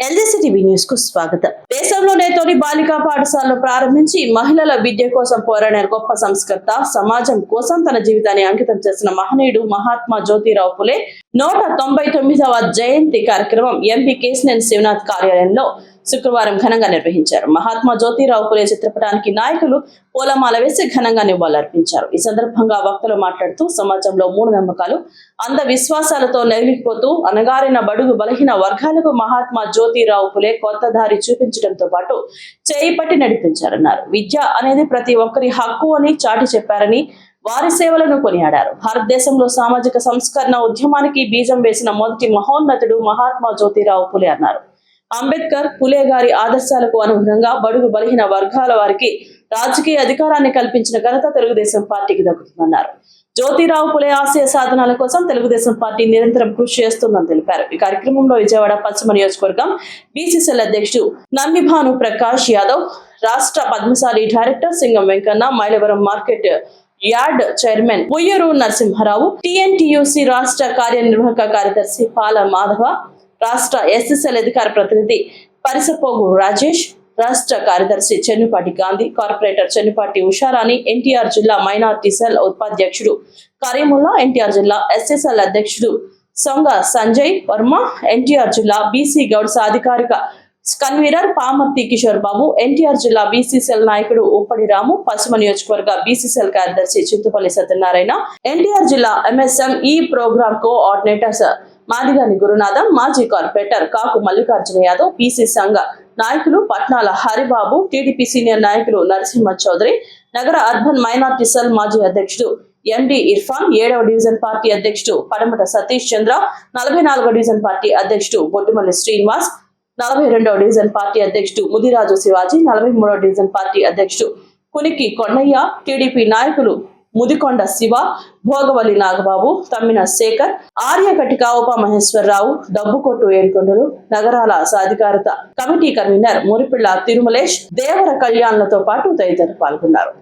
LGC TV న్యూస్కు స్వాగతం. దేశంలోనే తొలి బాలికా పాఠశాలను ప్రారంభించి మహిళల విద్య కోసం పోరాడిన గొప్ప సంస్కర్త సమాజం కోసం తన జీవితాన్ని అంకితం చేసిన మహనీయుడు మహాత్మా జ్యోతిరావు పులే నూట తొంభై తొమ్మిదవ జయంతి కార్యక్రమం ఎంపీ కేసినేని శివనాథ్ కార్యాలయంలో శుక్రవారం ఘనంగా నిర్వహించారు. మహాత్మా జ్యోతిరావు పులే చిత్రపటానికి నాయకులు పూలమాల వేసి ఘనంగా నివాళులర్పించారు. ఈ సందర్భంగా వక్తలు మాట్లాడుతూ సమాజంలో మూఢ నమ్మకాలు అంధ విశ్వాసాలతో నెగిలిపోతూ అనగారిన బడుగు బలహీన వర్గాలకు మహాత్మా జ్యోతిరావు పులే కొత్త దారి చూపించడంతో పాటు చేయి పట్టి నడిపించారన్నారు. విద్య అనేది ప్రతి ఒక్కరి హక్కు అని చాటి చెప్పారని వారి సేవలను కొనియాడారు. భారతదేశంలో సామాజిక సంస్కరణ ఉద్యమానికి బీజం వేసిన మొదటి మహోన్నతుడు మహాత్మా జ్యోతిరావు పులే అన్నారు. అంబేద్కర్ పులే గారి ఆదర్శాలకు అనుగుణంగా బడుగు బలహీన వర్గాల వారికి రాజకీయ అధికారాన్ని కల్పించిన ఘనత తెలుగుదేశం పార్టీకి దక్కుతుందన్నారు. జ్యోతిరావు పులే ఆశయ సాధనాల కోసం తెలుగుదేశం పార్టీ నిరంతరం కృషి చేస్తుందని తెలిపారు. ఈ కార్యక్రమంలో విజయవాడ పశ్చిమ నియోజకవర్గం బీసీసీఎల్ అధ్యక్షుడు నన్నిభాను ప్రకాష్ యాదవ్ రాష్ట్ర Padmashali director Singam Venkanna Mylavaram market yard chairman Uyyuru Narasimharao TNTUC రాష్ట్ర కార్యనిర్వాహక కార్యదర్శి పాల మాధవ రాష్ట్ర ఎస్ఎస్ఎల్ అధికార ప్రతినిధి పరిసపోగు రాజేష్ రాష్ట్ర కార్యదర్శి చెన్నుపాటి గాంధీ కార్పొరేటర్ చెన్నుపాటి ఉషారాణి ఎన్టీఆర్ జిల్లా మైనార్టీ సెల్ ఉపాధ్యక్షుడు కరీముల్లా ఎన్టీఆర్ జిల్లా ఎస్ఎస్ఎల్ అధ్యక్షుడు సొంగ సంజయ్ వర్మ ఎన్టీఆర్ జిల్లా బీసీ గౌడ్స్ అధికారిక కన్వీనర్ పామర్తి కిషోర్ బాబు ఎన్టీఆర్ జిల్లా బీసీసీఎల్ నాయకుడు ఉప్పడి రాము పశ్చిమ నియోజకవర్గ బీసీసీఎల్ కార్యదర్శి చింతపల్లి సత్యనారాయణ ఎన్టీఆర్ జిల్లా ఎంఎస్ఎం ఈ ప్రోగ్రామ్ కోఆర్డినేటర్స్ మాదిగాని గురునాథం మాజీ కార్పొరేటర్ కాకు మల్లికార్జున యాదవ్ పీసీ సంఘ నాయకులు పట్నాల హరిబాబు టీడీపీ సీనియర్ నాయకులు నరసింహ చౌదరి నగర అర్బన్ మైనార్టీ సెల్ మాజీ అధ్యక్షుడు ఎండి ఇర్ఫాన్ ఏడవ డివిజన్ పార్టీ అధ్యక్షుడు పడమట సతీష్ చంద్ర నలభై నాలుగవ డివిజన్ పార్టీ అధ్యక్షుడు బొట్టిమల్లి శ్రీనివాస్ నలభై రెండవ డివిజన్ పార్టీ అధ్యక్షుడు ముదిరాజు శివాజీ నలభై మూడవ డివిజన్ పార్టీ అధ్యక్షుడు కునికి కొండయ్య టీడీపీ నాయకులు ముదికొండ శివ భోగవల్లి నాగబాబు తమ్మిన శేఖర్ ఆర్యకటిక ఉపమహేశ్వరరావు డబ్బుకొట్టు ఏడుకొండలు నగరాల సాధికారత కమిటీ కన్వీనర్ మురిపిళ్ళ తిరుమలేష్ దేవర కళ్యాణ్లతో పాటు తదితరులు పాల్గొన్నారు.